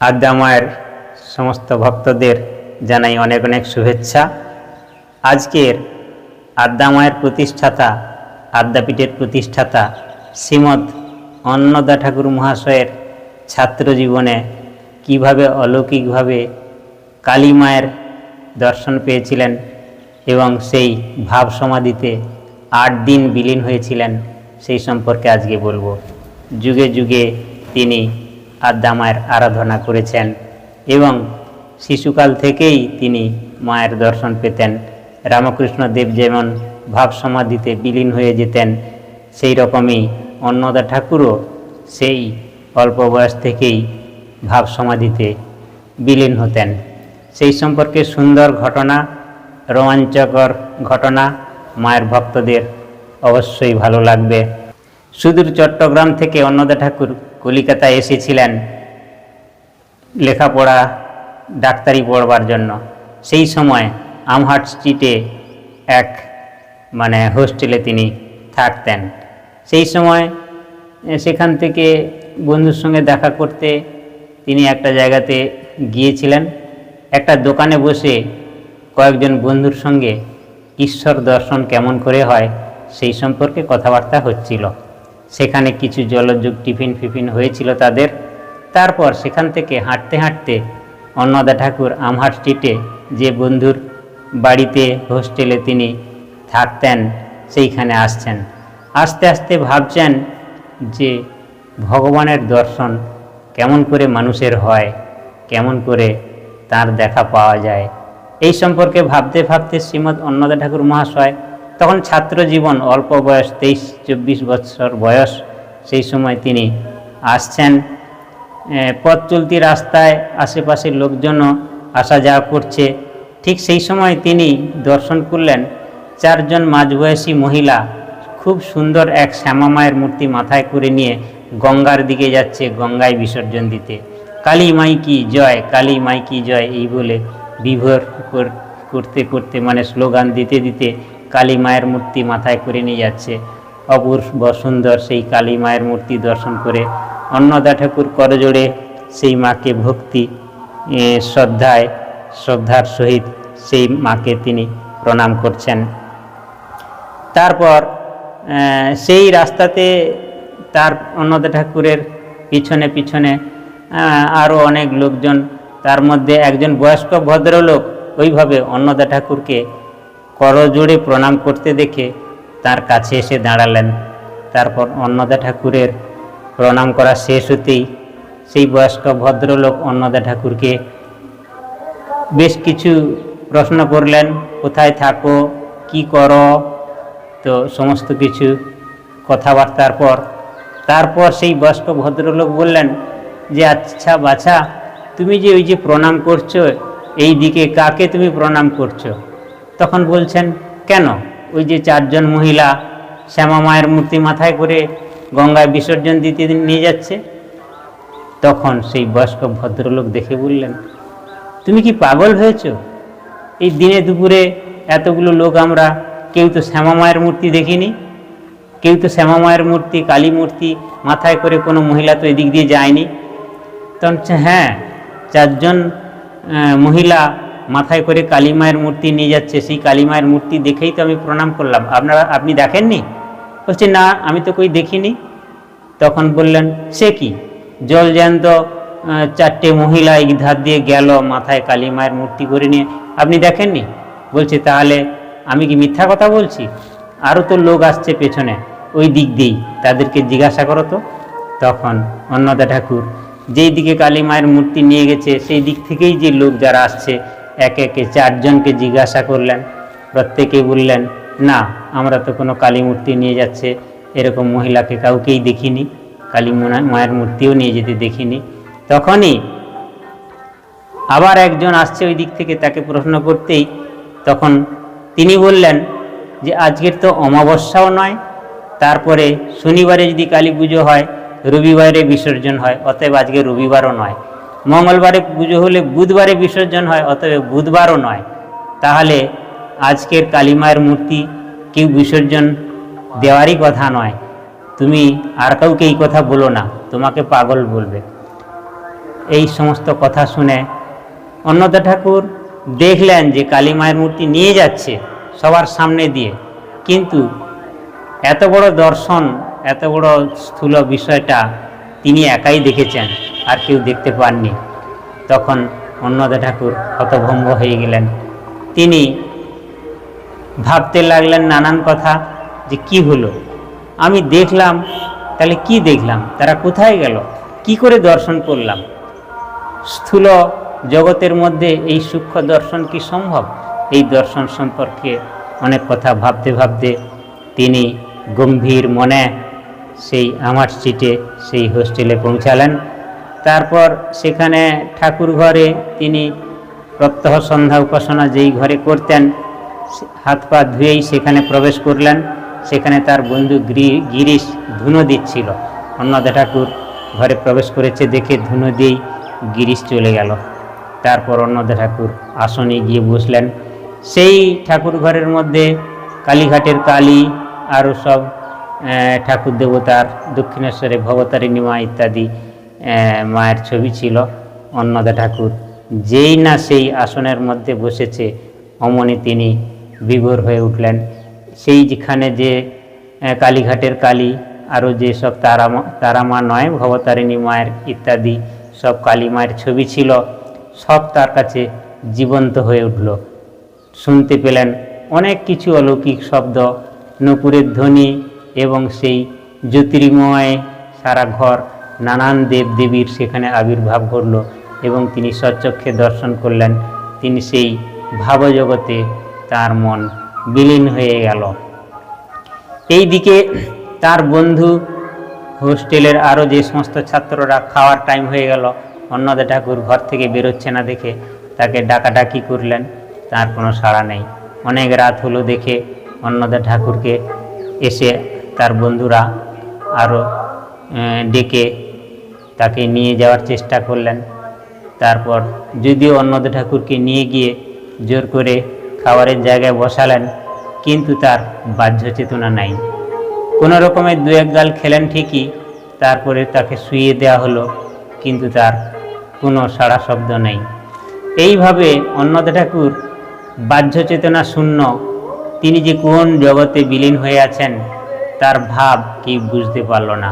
আদ্যা মায়ের সমস্ত ভক্তদের জানাই অনেক অনেক শুভেচ্ছা। আজকের আদ্যা মায়ের প্রতিষ্ঠাতা, আদ্যাপীঠের প্রতিষ্ঠাতা শ্রীমৎ অন্নদা ঠাকুর মহাশয়ের ছাত্র জীবনে কীভাবে অলৌকিকভাবে কালী মায়ের দর্শন পেয়েছিলেন এবং সেই ভাব সমাধিতে আট দিন বিলীন হয়েছিলেন, সেই সম্পর্কে আজকে বলব। যুগে যুগে তিনি আদ্যা মায়ের আরাধনা করেছেন এবং শিশুকাল থেকেই তিনি মায়ের দর্শন পেতেন। রামকৃষ্ণ দেব যেমন ভাব সমাধিতে বিলীন হয়ে যেতেন, সেই রকমই অন্নদা ঠাকুরও সেই অল্প বয়স থেকেই ভাব সমাধিতে বিলীন হতেন। সেই সম্পর্কে সুন্দর ঘটনা, রোমাঞ্চকর ঘটনা মায়ের ভক্তদের অবশ্যই ভালো লাগবে। সুদূর চট্টগ্রাম থেকে অন্নদা ঠাকুর কলিকাতায় এসেছিলেন লেখাপড়া ডাক্তারি পড়বার জন্য। সেই সময় আমহাট স্ট্রিটে এক মানে হোস্টেলে তিনি থাকতেন। সেই সময় সেখান থেকে বন্ধুর সঙ্গে দেখা করতে তিনি একটা জায়গাতে গিয়েছিলেন। একটা দোকানে বসে কয়েকজন বন্ধুর সঙ্গে ঈশ্বর দর্শন কেমন করে হয় সেই সম্পর্কে কথাবার্তা হচ্ছিল। সেখানে কিছু জলযোগ টিফিন ফিফিন হয়েছিল তাদের। তারপর সেখান থেকে হাঁটতে হাঁটতে অন্নদা ঠাকুর আমহাট স্ট্রিটে যে বন্ধুর বাড়িতে, হোস্টেলে তিনি থাকতেন, সেইখানে আসছেন। আস্তে আস্তে ভাবছেন যে ভগবানের দর্শন কেমন করে মানুষের হয়, কেমন করে তার দেখা পাওয়া যায়। এই সম্পর্কে ভাবতে ভাবতে শ্রীমৎ অন্নদা ঠাকুর মহাশয় তখন ছাত্র জীবন অল্প বয়স, তেইশ, চব্বিশ বছর বয়স, সেই সময় তিনি আসছেন। পথ চলতি রাস্তায় আশেপাশের লোকজনও আসা যাওয়া করছে। ঠিক সেই সময় তিনি দর্শন করলেন চারজন মাঝবয়সী মহিলা খুব সুন্দর এক শ্যামা মায়ের মূর্তি মাথায় করে নিয়ে গঙ্গার দিকে যাচ্ছে, গঙ্গায় বিসর্জন দিতে। কালী মাই কি জয়, কালী মাই কি জয়, এই বলে বিভোর কর- করতে করতে মানে স্লোগান দিতে দিতে কালী মায়ের মূর্তি মাথায় করে নিয়ে যাচ্ছে। অপূর্ব সুন্দর সেই কালী মায়ের মূর্তি দর্শন করে অন্নদা ঠাকুর করজোড়ে সেই মাকে ভক্তি শ্রদ্ধায়, শ্রদ্ধার সহিত সেই মাকে তিনি প্রণাম করছেন। তারপর সেই রাস্তাতে তার অন্নদা ঠাকুরের পিছনে পিছনে আরও অনেক লোকজন, তার মধ্যে একজন বয়স্ক ভদ্রলোক ওইভাবে অন্নদা ঠাকুরকে করজোড়ে প্রণাম করতে দেখে তার কাছে এসে দাঁড়ালেন। তারপর অন্নদা ঠাকুরের প্রণাম করা শেষ হতেই সেই বয়স্ক ভদ্রলোক অন্নদা ঠাকুরকে বেশ কিছু প্রশ্ন করলেন, কোথায় থাকো? কি করো? তো সমস্ত কিছু কথাবার্তার পর, তারপর সেই বয়স্ক ভদ্রলোক বললেন, যে আচ্ছা বাছা, তুমি যে ওই যে প্রণাম করছ, এই দিকে কাকে তুমি প্রণাম করছ? তখন বলছেন, কেন? ওই যে চারজন মহিলা শ্যামা মায়ের মূর্তি মাথায় করে গঙ্গায় বিসর্জন দিতে নিয়ে যাচ্ছে। তখন সেই বয়স্ক ভদ্রলোক দেখে বললেন, তুমি কি পাগল হয়েছ? এই দিনে দুপুরে এতগুলো লোক আমরা, কেউ তো শ্যামা মায়ের মূর্তি দেখিনি, কেউ তো শ্যামা মায়ের মূর্তি, কালী মূর্তি মাথায় করে কোনো মহিলা তো এদিক দিয়ে যায়নি। তখন হ্যাঁ চারজন মহিলা মাথায় করে কালী মায়ের মূর্তি নিয়ে যাচ্ছে, সেই কালী মায়ের মূর্তি দেখেই তো আমি প্রণাম করলাম। আপনারা, আপনি দেখেননি? বলছে, না, আমি তো কই দেখিনি। তখন বললেন, সে কি? জল জ্যান্ত চারটে মহিলা এই ধার দিয়ে গেল, মাথায় কালী মায়ের মূর্তি করে নিয়ে। আপনি দেখেননি? বলছে, তাহলে আমি কি মিথ্যা কথা বলছি? আরও তো লোক আসছে পেছনে, ওই দিক দিয়েই। তাদেরকে জিজ্ঞাসা করো তো। তখন অন্নদা ঠাকুর, যেই দিকে কালী মায়ের মূর্তি নিয়ে গেছে, সেই দিক থেকেই যে লোক যারা আসছে একে একে চারজনকে জিজ্ঞাসা করলেন। প্রত্যেকে বললেন, না, আমরা তো কোনো কালী মূর্তি নিয়ে যাচ্ছে, এরকম মহিলাকে কাউকেই দেখিনি, কালী মায়ের মূর্তিও নিয়ে যেতে দেখিনি। তখনই আবার একজন আসছে ওই দিক থেকে তাকে প্রশ্ন করতেই, তখন তিনি বললেন যে, আজকের তো অমাবস্যাও নয়, তারপরে শনিবারে যদি কালী পুজো হয়, রবিবারে বিসর্জন হয়, অতএব আজকে রবিবারও নয়। মঙ্গলবারে পুজো হলে বুধবারে বিসর্জন হয়, অতএব বুধবারও নয়। তাহলে আজকের কালী মায়ের মূর্তি কেউ বিসর্জন দেওয়ারই কথা নয়। তুমি আর কাউকে এই কথা বলো না, তোমাকে পাগল বলবে। এই সমস্ত কথা শুনে অন্নদা ঠাকুর দেখলেন যে কালী মায়ের মূর্তি নিয়ে যাচ্ছে সবার সামনে দিয়ে। কিন্তু এত বড় দর্শন, এত বড় স্থূল বিষয়টা তিনি একাই দেখেছেন। আর কেউ দেখতে পাননি। তখন অন্নদা ঠাকুর হতভম্ব হয়ে গেলেন। তিনি ভাবতে লাগলেন নানান কথা যে কি হলো? আমি দেখলাম, তাহলে কি দেখলাম? তারা কোথায় গেল? কি করে দর্শন করলাম? স্থূল জগতের মধ্যে এই সূক্ষ্ম দর্শন কি সম্ভব? এই দর্শন সম্পর্কে অনেক কথা ভাবতে ভাবতে তিনি গম্ভীর মনে সেই আমার সিটে সেই হোস্টেলে পৌঁছালেন। তারপর সেখানে ঠাকুর ঘরে তিনি প্রত্যহ সন্ধ্যা উপাসনা যেই ঘরে করতেন হাত পা ধুয়েই সেখানে প্রবেশ করলেন। সেখানে তার বন্ধু গিরি- গিরিশ ধুনো দিচ্ছিল। অন্নদা ঠাকুর ঘরে প্রবেশ করেছে দেখে ধুনো দিয়েই গিরিশ চলে গেল। তারপর অন্নদা ঠাকুর আসনে গিয়ে বসলেন। সেই ঠাকুর ঘরের মধ্যে কালীঘাটের কালী আরও সব ঠাকুর দেবতার দক্ষিণেশ্বরে ভবতারিণী মা ইত্যাদি মায়ের ছবি ছিল অন্নদা ঠাকুর। যেই না সেই আসনের মধ্যে বসেছে অমনি তিনি বিভোর হয়ে উঠলেন। সেই যেখানে যে কালীঘাটের কালী আরও যে সব তারা তারামা নয়, ভবতারিণী মায়ের ইত্যাদি সব কালী মায়ের ছবি ছিল, সব তার কাছে জীবন্ত হয়ে উঠল। শুনতে পেলেন অনেক কিছু অলৌকিক শব্দ, নপুরের ধ্বনি এবং সেই জ্যোতির্ময় সারা ঘর নানান দেব দেবীর সেখানে আবির্ভাব ঘটল এবং তিনি সচক্ষে দর্শন করলেন। তিনি সেই ভাবজগতে তার মন বিলীন হয়ে গেল। এই দিকে তার বন্ধু হোস্টেলের আরও যে সমস্ত ছাত্ররা খাওয়ার টাইম হয়ে গেল, অন্নদা ঠাকুর ঘর থেকে বেরোচ্ছে না দেখে তাকে ডাকাডাকি করলেন। তার কোনো সাড়া নেই। অনেক রাত হলো দেখে অন্নদা ঠাকুরকে এসে তার বন্ধুরা আরও ডেকে তাকে নিয়ে যাওয়ার চেষ্টা করলেন। তারপর যদিও অন্নদা ঠাকুরকে নিয়ে গিয়ে জোর করে খাবারের জায়গায় বসালেন, কিন্তু তার বাহ্য চেতনা নাই। কোনো রকমের দু এক গাল খেলেন ঠিকই, তারপরে তাকে শুইয়ে দেওয়া হলো, কিন্তু তার কোনো সাড়া শব্দ নেই। এইভাবে অন্নদা ঠাকুর বাহ্য চেতনা শূন্য, তিনি যে কোন জগতে বিলীন হয়ে আছেন, তার ভাব কি বুঝতে পারল না।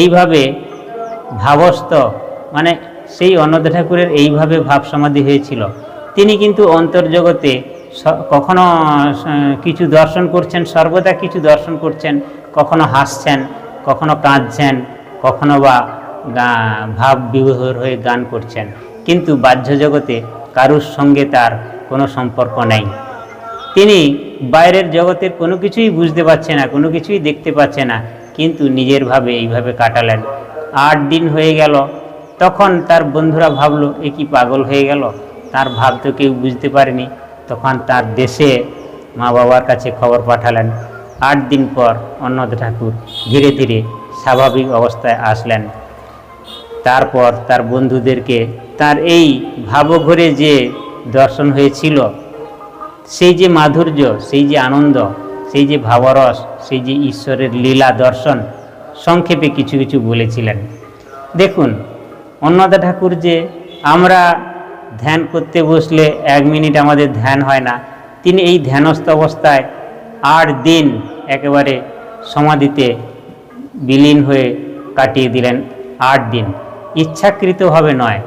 এইভাবে ভাবস্থ। মানে সেই অন্নদা ঠাকুরের এইভাবে ভাব সমাধি হয়েছিল। তিনি কিন্তু অন্তর্জগতে কখনো কিছু দর্শন করছেন, সর্বদা কিছু দর্শন করছেন, কখনো হাসছেন, কখনো কাঁদছেন, কখনো বা ভাব বিভোর হয়ে গান করছেন। কিন্তু বাহ্য জগতে কারুর সঙ্গে তার কোনো সম্পর্ক নেই। তিনি বাইরের জগতের কোনো কিছুই বুঝতে পারছে না, কোনো কিছুই দেখতে পাচ্ছে না, কিন্তু নিজের ভাবে এইভাবে কাটালেন। আট দিন হয়ে গেল। তখন তার বন্ধুরা ভাবলো, এ কি পাগল হয়ে গেল? তার ভাব তো কেউ বুঝতে পারেনি। তখন তার দেশে মা বাবার কাছে খবর পাঠালেন। আট দিন পর অন্নদ ঠাকুর ধীরে ধীরে স্বাভাবিক অবস্থায় আসলেন। তারপর তার বন্ধুদেরকে তার এই ভাবঘরে যে দর্শন হয়েছিল, সেই যে মাধুর্য, সেই যে আনন্দ, সেই যে ভাবরস, সেই যে ঈশ্বরের লীলা দর্শন সংক্ষেপে কিছু কিছু বলেছিলেন। দেখুন, অন্নদা ঠাকুর যে আমরা ধ্যান করতে বসলে এক মিনিট আমাদের ধ্যান হয় না, তিনি এই ধ্যানস্থ অবস্থায় আট দিন একেবারে সমাধিতে বিলীন হয়ে কাটিয়ে দিলেন, আট দিন। ইচ্ছাকৃতভাবে নয়,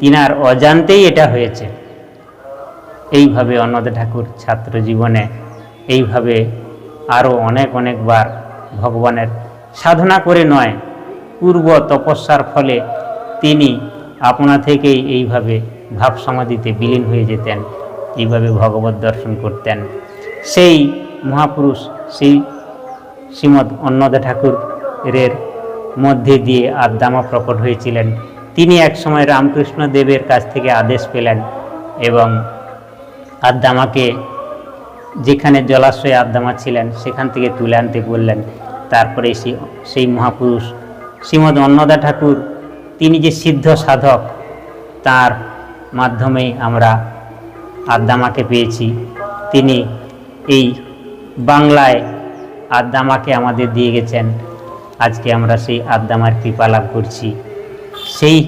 তিনার অজান্তেই এটা হয়েছে। এইভাবে অন্নদা ঠাকুর ছাত্র জীবনে এইভাবে আরও অনেক, অনেকবার ভগবানের সাধনা করে নয়, পূর্ব তপস্যার ফলে তিনি আপনা থেকেই এইভাবে ভাব সমাধিতে বিলীন হয়ে যেতেন, এইভাবে ভগবত দর্শন করতেন। সেই মহাপুরুষ সেই শ্রীমৎ অন্নদা ঠাকুরের মধ্যে দিয়ে আদ্দামা প্রকট হয়েছিলেন। তিনি একসময় রামকৃষ্ণ দেবের কাছ থেকে আদেশ পেলেন এবং আদ্দামাকে যেখানে জলাশয়ে আদ্দামা ছিলেন, সেখান থেকে তুলে আনতে বললেন তারপরে সেই সেই মহাপুরুষ শ্রীমদ অন্নদা ঠাকুর, তিনি যে সিদ্ধ সাধক, তার মাধ্যমেই আমরা আদ্দামাকে পেয়েছি। তিনি এই বাংলায় আদ্দামাকে আমাদের দিয়ে গেছেন। আজকে আমরা সেই আদ্দামার কৃপা লাভ করছি। সেই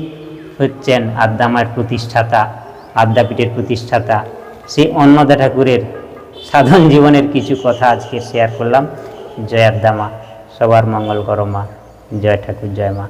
হচ্ছেন আদ্যামায়ের প্রতিষ্ঠাতা, আদ্যাপীঠের প্রতিষ্ঠাতা। সেই অন্নদা ঠাকুরের সাধন জীবনের কিছু কথা আজকে শেয়ার করলাম। জয় আদ্যামা সবার মঙ্গল করো মা। জয় ঠাকুর জয় মা।